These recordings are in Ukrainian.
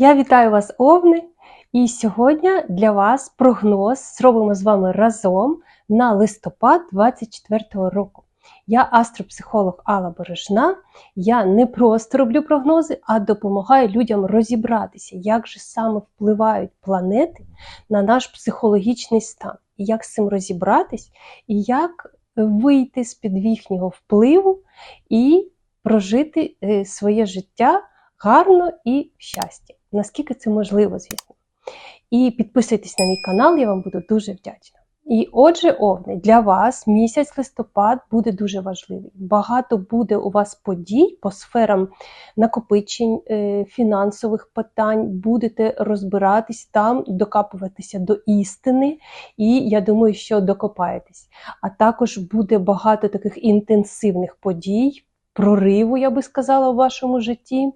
Я вітаю вас, Овни! І сьогодні для вас прогноз зробимо з вами разом на листопад 2024 року. Я астропсихолог Алла Бережна. Я не просто роблю прогнози, а допомагаю людям розібратися, як же саме впливають планети на наш психологічний стан, і як з цим розібратись, і як вийти з-під їхнього впливу і прожити е, своє життя гарно і в щасті. Наскільки це можливо, звісно. І підписуйтесь на мій канал, я вам буду дуже вдячна. І отже, овни, для вас місяць листопад буде дуже важливий. Багато буде у вас подій по сферам накопичень, е, фінансових питань, будете розбиратись там, докапуватися до істини, і я думаю, що докопаєтесь. А також буде багато таких інтенсивних подій, прориву, я би сказала, у вашому житті.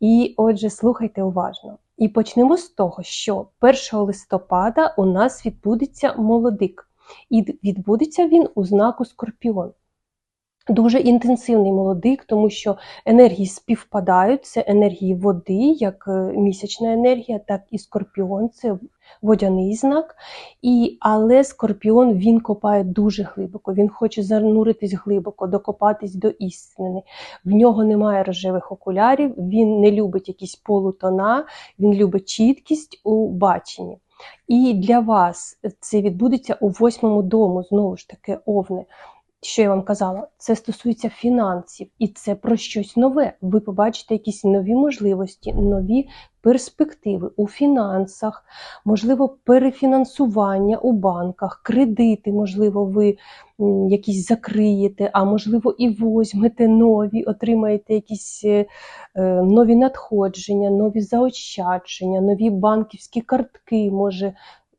І отже, слухайте уважно. І почнемо з того, що 1 листопада у нас відбудеться молодик, і відбудеться він у знаку Скорпіон. Дуже інтенсивний молодик, тому що енергії співпадають, це енергії води, як е, місячна енергія, так і скорпіон це водяний знак. І, Але скорпіон він копає дуже глибоко, він хоче зануритись глибоко, докопатись до істини. В нього немає рожевих окулярів, він не любить якісь полутона, він любить чіткість у баченні. І для вас це відбудеться у восьмому дому, знову ж таки, овни що я вам казала, це стосується фінансів, і це про щось нове. Ви побачите якісь нові можливості, нові перспективи у фінансах, можливо, перефінансування у банках, кредити, можливо, ви якісь закриєте, а можливо, і возьмете нові, отримаєте якісь е, е, нові надходження, нові заощадження, нові банківські картки можете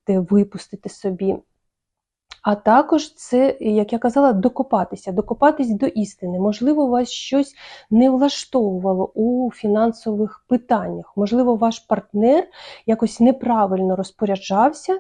випустити собі. А також це, як я казала, докопатися, докопатись до істини. Можливо, вас щось не влаштовувало у фінансових питаннях. Можливо, ваш партнер якось неправильно розпоряджався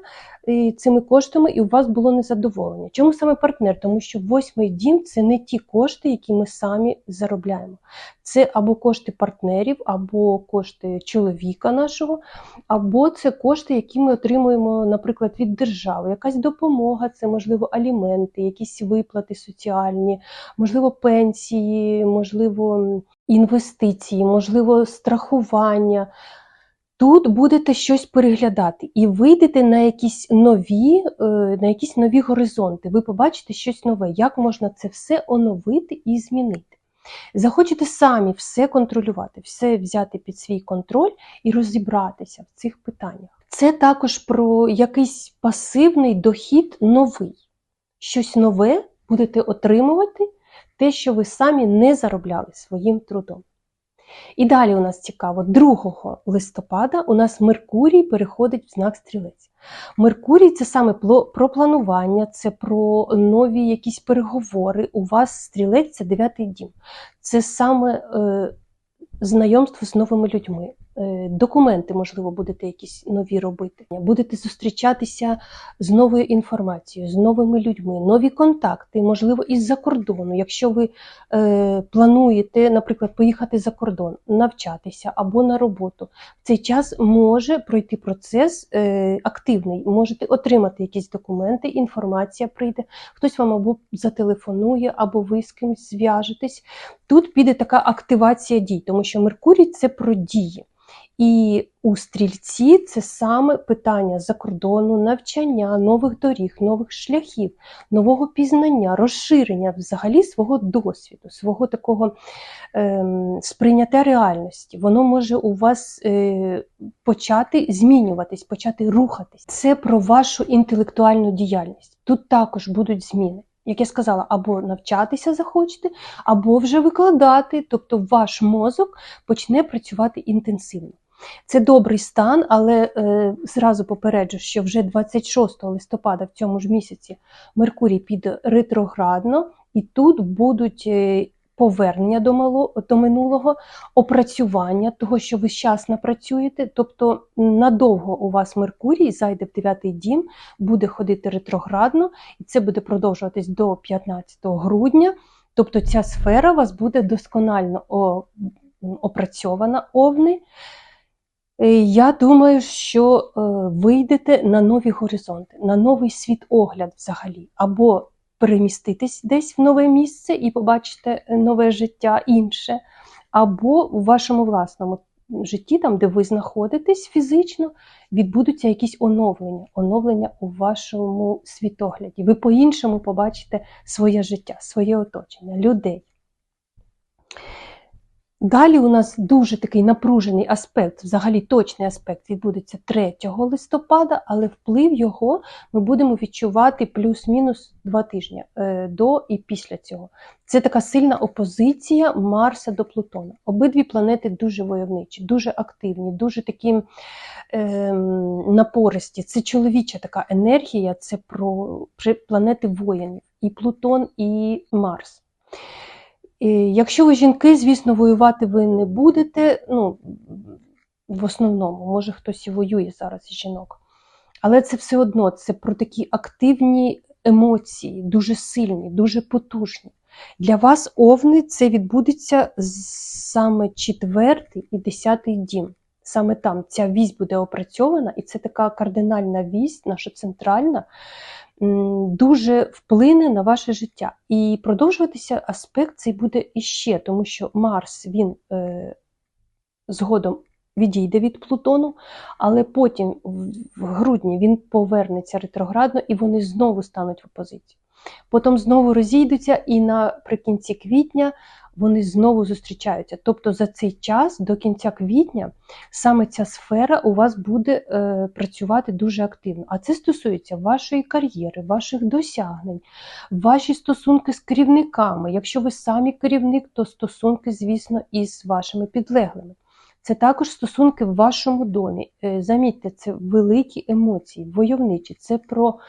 е, цими коштами, і у вас було незадоволення. Чому саме партнер? Тому що восьмий дім це не ті кошти, які ми самі заробляємо. Це або кошти партнерів, або кошти чоловіка нашого, або це кошти, які ми отримуємо, наприклад, від держави. Якась допомога, це можливо аліменти, якісь виплати соціальні, можливо, пенсії, можливо, інвестиції, можливо, страхування. Тут будете щось переглядати і вийдете на якісь нові е, на якісь нові горизонти. Ви побачите щось нове, як можна це все оновити і змінити. Захочете самі все контролювати, все взяти під свій контроль і розібратися в цих питаннях. Це також про якийсь пасивний дохід новий. Щось нове будете отримувати, те, що ви самі не заробляли своїм трудом. І далі у нас цікаво, 2 листопада у нас Меркурій переходить в знак стрілець. Меркурій це саме про планування, це про нові якісь переговори. У вас стрілець це дев'ятий дім. Це саме е, знайомство з новими людьми. Е, документи, можливо, будете якісь нові робити. Будете зустрічатися з новою інформацією, з новими людьми, нові контакти, можливо, із-за кордону. Якщо ви е, плануєте, наприклад, поїхати за кордон, навчатися або на роботу, в цей час може пройти процес е, активний, можете отримати якісь документи, інформація прийде, хтось вам або зателефонує, або ви з кимось зв'яжетесь. Тут піде така активація дій, тому що Меркурій це про дії. І у стрільці це саме питання закордону, навчання, нових доріг, нових шляхів, нового пізнання, розширення взагалі свого досвіду, свого такого е, сприйняття реальності. Воно може у вас е, почати змінюватись, почати рухатись. Це про вашу інтелектуальну діяльність. Тут також будуть зміни. Як я сказала, або навчатися захочете, або вже викладати, тобто ваш мозок почне працювати інтенсивно. Це добрий стан, але е, зразу попереджу, що вже 26 листопада в цьому ж місяці Меркурій піде ретроградно, і тут будуть е, повернення до мало, до минулого, опрацювання того, що ви час напрацюєте. Тобто надовго у вас Меркурій зайде в 9 дім, буде ходити ретроградно, і це буде продовжуватись до 15 грудня. Тобто ця сфера у вас буде досконально опрацьована овни. Е, Я думаю, що е, вийдете на нові горизонти, на новий світогляд взагалі, або переміститесь десь в нове місце і побачите е, нове життя інше, або у вашому власному житті, там, де ви знаходитесь фізично, відбудуться якісь оновлення, оновлення у вашому світогляді. Ви по-іншому побачите своє життя, своє оточення, людей. Далі у нас дуже такий напружений аспект, взагалі точний аспект відбудеться 3 листопада, але вплив його ми будемо відчувати плюс-мінус два тижні е, до і після цього. Це така сильна опозиція Марса до Плутона. Обидві планети дуже войовничі, дуже активні, дуже такі е, напористі. Це чоловіча така енергія, це про планети воїнів, і Плутон, і Марс. Якщо ви жінки, звісно, воювати ви не будете. Ну, в основному, може хтось і воює зараз жінок. Але це все одно це про такі активні емоції, дуже сильні, дуже потужні. Для вас, овни, це відбудеться саме четвертий і десятий дім. Саме там ця вісь буде опрацьована, і це така кардинальна вісь, наша центральна, дуже вплине на ваше життя. І продовжуватися аспект цей буде іще, тому що Марс він е, згодом відійде від Плутону, але потім в грудні він повернеться ретроградно і вони знову стануть в опозиції. Потім знову розійдуться, і наприкінці квітня вони знову зустрічаються. Тобто за цей час до кінця квітня саме ця сфера у вас буде е, працювати дуже активно. А це стосується вашої кар'єри, ваших досягнень, ваші стосунки з керівниками. Якщо ви самі керівник, то стосунки, звісно, із вашими підлеглими. Це також стосунки в вашому домі. Е, замітьте, це великі емоції, войовничі. Це про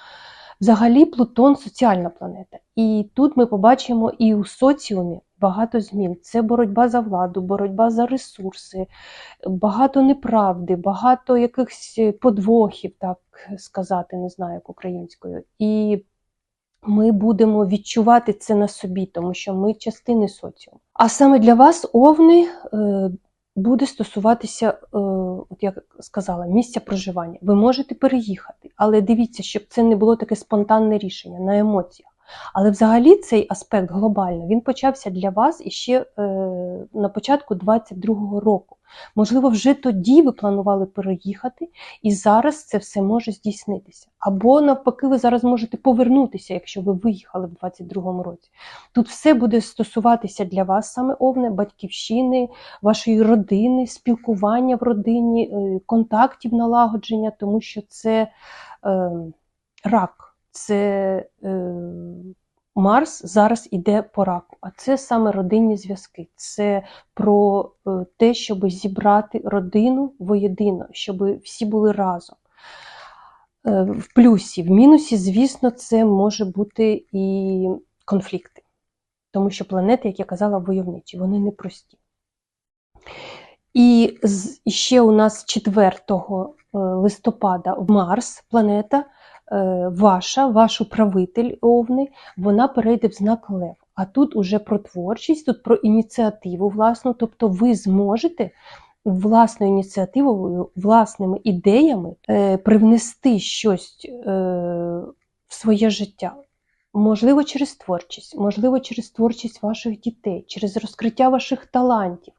взагалі Плутон соціальна планета. І тут ми побачимо і у соціумі багато змін. Це боротьба за владу, боротьба за ресурси, багато неправди, багато якихось подвохів, так сказати, не знаю як українською. І ми будемо відчувати це на собі, тому що ми частини соціуму. А саме для вас, овни, е, буде стосуватися, е, от я сказала, місця проживання. Ви можете переїхати, але дивіться, щоб це не було таке спонтанне рішення на емоціях. Але взагалі цей аспект глобально він почався для вас іще е, на початку 22-го року. Можливо, вже тоді ви планували переїхати, і зараз це все може здійснитися. Або навпаки, ви зараз можете повернутися, якщо ви виїхали в 22-му році. Тут все буде стосуватися для вас саме овне, батьківщини, вашої родини, спілкування в родині, е, контактів налагодження, тому що це е, рак це е, Марс зараз іде по раку, а це саме родинні зв'язки. Це про е, те, щоб зібрати родину воєдино, щоб всі були разом. Е, в плюсі, в мінусі, звісно, це може бути і конфлікти, тому що планети, як я казала, войовничі, вони непрості. І ще у нас 4 е, листопада Марс, планета. Е, ваша, ваш управитель овни, вона перейде в знак Лев. А тут уже про творчість, тут про ініціативу власну, тобто ви зможете власною ініціативою, власними ідеями е, привнести щось е, в своє життя. Можливо, через творчість, можливо, через творчість ваших дітей, через розкриття ваших талантів.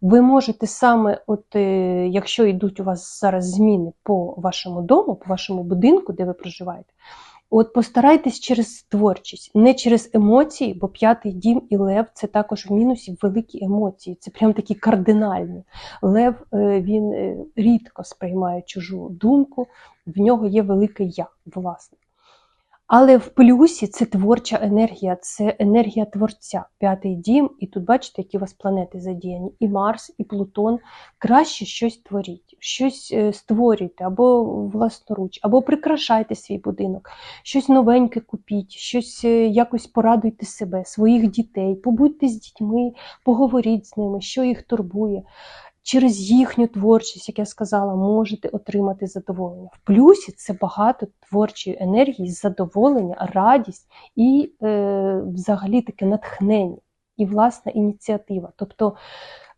Ви можете саме, от е, якщо йдуть у вас зараз зміни по вашому дому, по вашому будинку, де ви проживаєте, от постарайтесь через творчість, не через емоції, бо п'ятий дім і лев це також в мінусі великі емоції. Це прям такі кардинальні. Лев е, він е, рідко сприймає чужу думку, в нього є велике я, власне. Але в плюсі це творча енергія, це енергія творця, п'ятий дім. І тут бачите, які у вас планети задіяні, і Марс, і Плутон. Краще щось творіть, щось е, створюйте або власноруч, або прикрашайте свій будинок, щось новеньке купіть, щось е, якось порадуйте себе, своїх дітей, побудьте з дітьми, поговоріть з ними, що їх турбує через їхню творчість, як я сказала, можете отримати задоволення. В плюсі це багато творчої енергії, задоволення, радість і е, взагалі таке натхнення і власна ініціатива. Тобто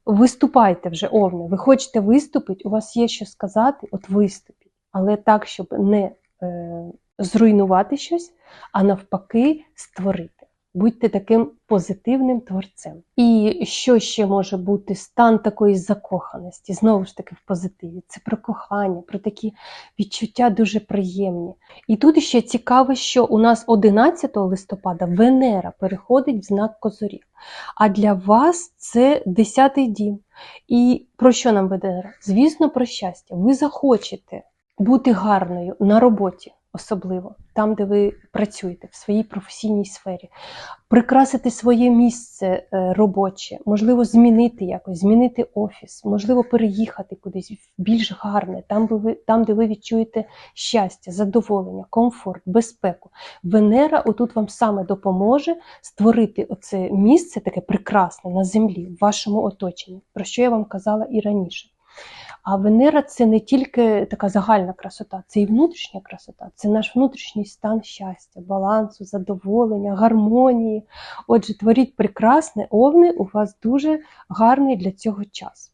виступайте вже, овне. Ви хочете виступити, у вас є що сказати, от виступіть. Але так, щоб не е, зруйнувати щось, а навпаки, створити. Будьте таким позитивним творцем. І що ще може бути стан такої закоханості, знову ж таки, в позитиві. Це про кохання, про такі відчуття дуже приємні. І тут ще цікаво, що у нас 11 листопада Венера переходить в знак Козоріг. А для вас це 10-й дім. І про що нам Венера? Звісно, про щастя. Ви захочете бути гарною на роботі особливо там, де ви працюєте, в своїй професійній сфері, прикрасити своє місце е, робоче, можливо, змінити якось, змінити офіс, можливо, переїхати кудись в більш гарне, там, де ви, там, де ви відчуєте щастя, задоволення, комфорт, безпеку. Венера отут вам саме допоможе створити оце місце таке прекрасне на землі, в вашому оточенні, про що я вам казала і раніше. А Венера це не тільки така загальна красота, це і внутрішня красота, це наш внутрішній стан щастя, балансу, задоволення, гармонії. Отже, творіть прекрасне, овни у вас дуже гарний для цього час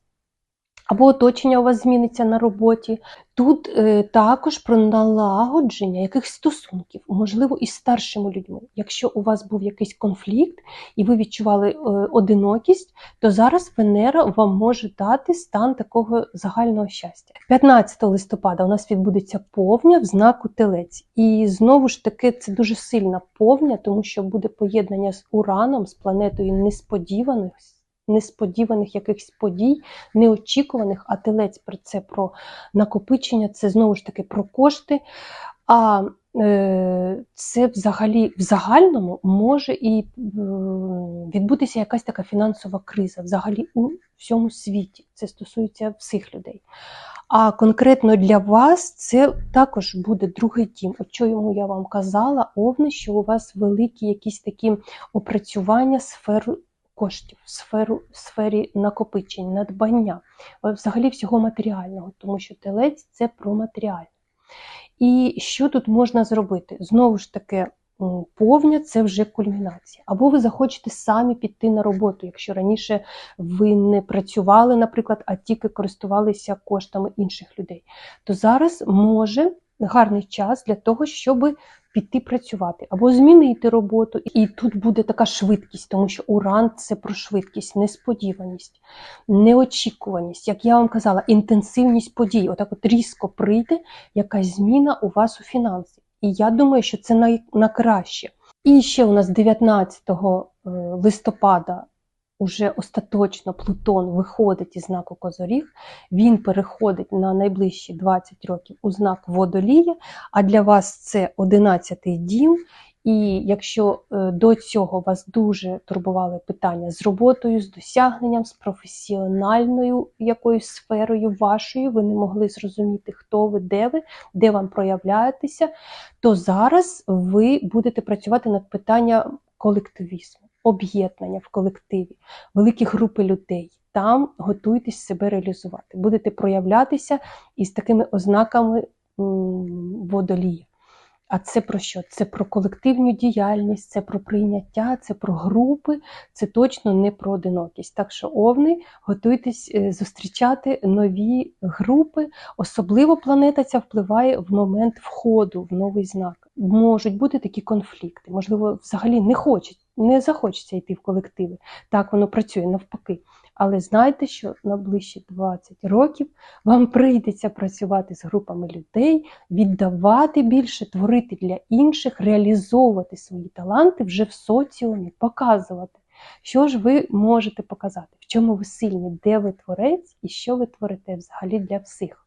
або оточення у вас зміниться на роботі. Тут е, також про налагодження якихось стосунків, можливо, із старшими людьми. Якщо у вас був якийсь конфлікт і ви відчували е, одинокість, то зараз Венера вам може дати стан такого загального щастя. 15 листопада у нас відбудеться повня в знаку телець. І знову ж таки, це дуже сильна повня, тому що буде поєднання з Ураном, з планетою несподіваності несподіваних якихось подій, неочікуваних, а телець про це про накопичення, це знову ж таки про кошти. А е, це взагалі в загальному може і відбутися якась така фінансова криза взагалі у всьому світі. Це стосується всіх людей. А конкретно для вас це також буде другий дім. От чому я вам казала, овни, що у вас великі якісь такі опрацювання сферу коштів, сферу, сфері накопичень, надбання, е, взагалі всього матеріального, тому що телець це про матеріальне. І що тут можна зробити? Знову ж таки, повня це вже кульмінація. Або ви захочете самі піти на роботу, якщо раніше ви не працювали, наприклад, а тільки користувалися коштами інших людей, то зараз може гарний час для того, щоб піти працювати або змінити роботу. І тут буде така швидкість, тому що уран це про швидкість, несподіваність, неочікуваність, як я вам казала, інтенсивність подій. Отак от різко прийде якась зміна у вас у фінансі. І я думаю, що це на, на краще. І ще у нас 19 е, листопада уже остаточно Плутон виходить із знаку Козоріг, він переходить на найближчі 20 років у знак Водолія, а для вас це 11-й дім. І якщо е, до цього вас дуже турбували питання з роботою, з досягненням, з професіональною якоюсь сферою вашою, ви не могли зрозуміти, хто ви, де ви, де вам проявляєтеся, то зараз ви будете працювати над питанням колективізму об'єднання в колективі, великі групи людей. Там готуйтесь себе реалізувати. Будете проявлятися із такими ознаками водолія. А це про що? Це про колективну діяльність, це про прийняття, це про групи, це точно не про одинокість. Так що, овни, готуйтесь е, зустрічати нові групи. Особливо планета ця впливає в момент входу в новий знак. Можуть бути такі конфлікти, можливо, взагалі не хочуть не захочеться йти в колективи. Так воно працює навпаки. Але знайте, що на ближчі 20 років вам прийдеться працювати з групами людей, віддавати більше, творити для інших, реалізовувати свої таланти вже в соціумі, показувати. Що ж ви можете показати, в чому ви сильні, де ви творець і що ви творите взагалі для всіх.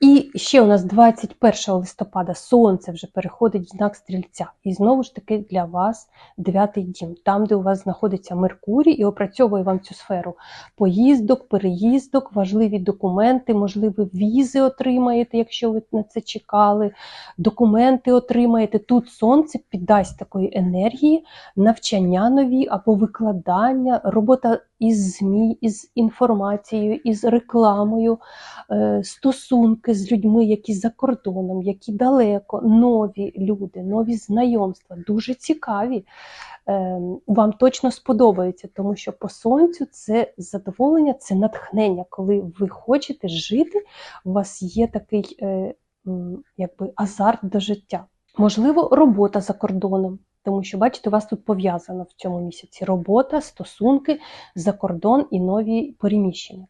І ще у нас 21 листопада сонце вже переходить в знак стрільця. І знову ж таки для вас дев'ятий дім, там, де у вас знаходиться Меркурій, і опрацьовує вам цю сферу поїздок, переїздок, важливі документи, можливо, візи отримаєте, якщо ви на це чекали, документи отримаєте. Тут сонце піддасть такої енергії, навчання нові або викладання, робота із ЗМІ, із інформацією, із рекламою, е, стосунки з людьми, які за кордоном, які далеко, нові люди, нові знайомства, дуже цікаві. ем, вам точно сподобається, тому що по сонцю це задоволення, це натхнення. Коли ви хочете жити, у вас є такий е, якби азарт до життя. Можливо, робота за кордоном, тому що, бачите, у вас тут пов'язано в цьому місяці робота, стосунки, за кордон і нові переміщення.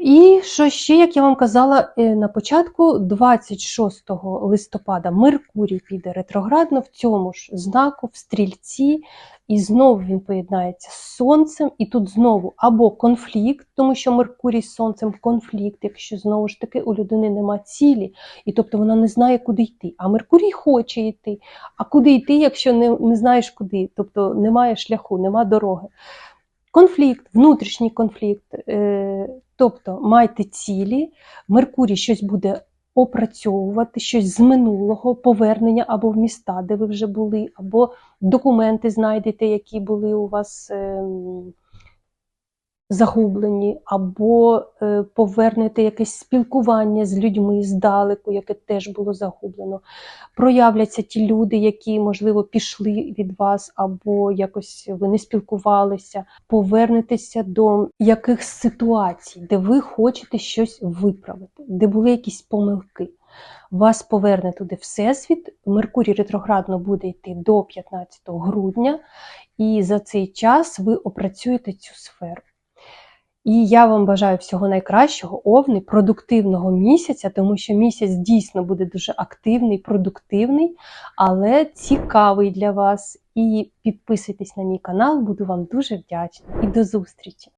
І що ще, як я вам казала е, на початку, 26 листопада Меркурій піде ретроградно в цьому ж знаку, в стрільці, і знову він поєднається з сонцем, і тут знову або конфлікт, тому що Меркурій з сонцем конфлікт, якщо знову ж таки у людини нема цілі, і тобто вона не знає, куди йти. А Меркурій хоче йти. А куди йти, якщо не, не знаєш куди, тобто немає шляху, нема дороги. Конфлікт, внутрішній конфлікт, е, тобто майте цілі, Меркурій щось буде опрацьовувати, щось з минулого, повернення або в міста, де ви вже були, або документи знайдете, які були у вас ем, загублені, або е, повернете якесь спілкування з людьми здалеку, яке теж було загублено. Проявляться ті люди, які, можливо, пішли від вас, або якось ви не спілкувалися. Повернетеся до якихось ситуацій, де ви хочете щось виправити, де були якісь помилки. Вас поверне туди Всесвіт. Меркурій ретроградно буде йти до 15 грудня, і за цей час ви опрацюєте цю сферу. І я вам бажаю всього найкращого, овни, продуктивного місяця, тому що місяць дійсно буде дуже активний, продуктивний, але цікавий для вас. І підписуйтесь на мій канал, буду вам дуже вдячна. І до зустрічі!